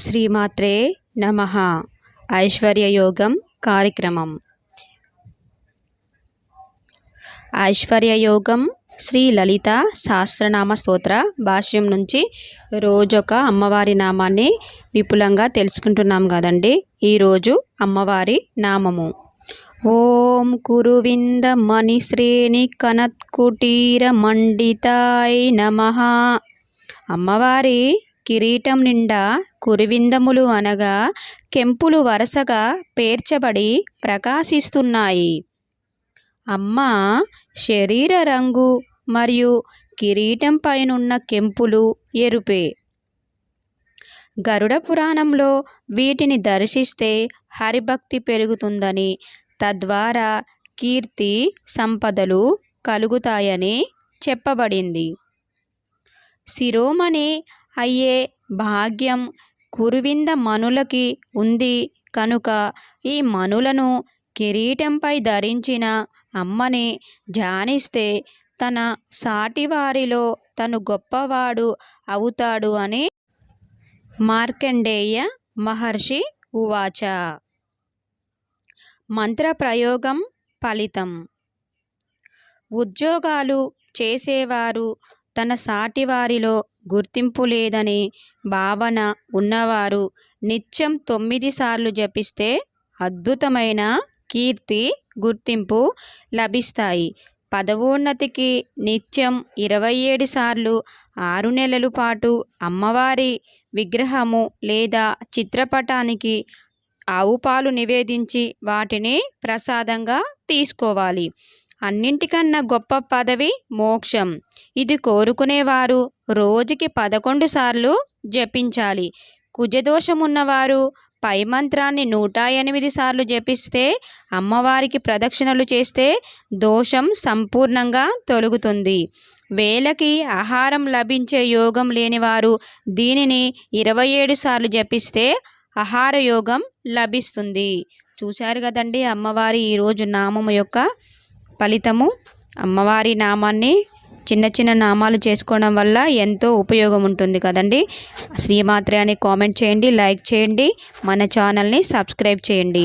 శ్రీమాత్రే నమ. ఐశ్వర్యయోగం కార్యక్రమం. ఐశ్వర్యయోగం శ్రీ లలిత సహస్రనామ స్తోత్ర భాష్యం నుంచి రోజొక అమ్మవారి నామాన్ని విపులంగా తెలుసుకుంటున్నాం కదండి. ఈరోజు అమ్మవారి నామము. ఓం కురువింద మణిశ్రేణి కనత్కుటీర మండితాయ నమ. అమ్మవారి కిరీటం నిండా కురివిందములు అనగా కెంపులు వరుసగా పేర్చబడి ప్రకాశిస్తున్నాయి. అమ్మ శరీర రంగు మరియు కిరీటం పైనున్న కెంపులు ఎరుపే. గరుడ పురాణంలో వీటిని దర్శిస్తే హరిభక్తి పెరుగుతుందని తద్వారా కీర్తి సంపదలు కలుగుతాయని చెప్పబడింది. శిరోమణి అయ్యే భాగ్యం కురువింద మనులకి ఉంది కనుక ఈ మనులను కిరీటంపై ధరించిన అమ్మని ధ్యానిస్తే తన సాటివారిలో తను గొప్పవాడు అవుతాడు అని మార్కండేయ మహర్షి ఉవాచ. మంత్రప్రయోగం ఫలితం. ఉద్యోగాలు చేసేవారు తన సాటివారిలో గుర్తింపు లేదని భావన ఉన్నవారు నిత్యం తొమ్మిది సార్లు జపిస్తే అద్భుతమైన కీర్తి గుర్తింపు లభిస్తాయి. పదవోన్నతికి నిత్యం ఇరవై ఏడు సార్లు ఆరు నెలల పాటు అమ్మవారి విగ్రహము లేదా చిత్రపటానికి ఆవు పాలు నివేదించి వాటిని ప్రసాదంగా తీసుకోవాలి. అన్నింటికన్నా గొప్ప పదవి మోక్షం. ఇది కోరుకునేవారు. రోజుకి పదకొండు సార్లు జపించాలి. కుజదోషమున్నవారు పై మంత్రాన్ని నూట ఎనిమిది సార్లు జపిస్తే అమ్మవారికి ప్రదక్షిణలు చేస్తే దోషం సంపూర్ణంగా తొలగుతుంది. వేలకి ఆహారం లభించే యోగం లేనివారు దీనిని ఇరవై ఏడు సార్లు జపిస్తే ఆహార యోగం లభిస్తుంది. చూశారు కదండి అమ్మవారి ఈరోజు నామము యొక్క ఫలితము. అమ్మవారి నామాన్ని చిన్న చిన్న నామాలు చేసుకోవడం వల్ల ఎంతో ఉపయోగం ఉంటుంది కదండి. శ్రీమాత్రే అని కామెంట్ చేయండి లైక్ చేయండి మన ఛానల్ని సబ్స్క్రైబ్ చేయండి.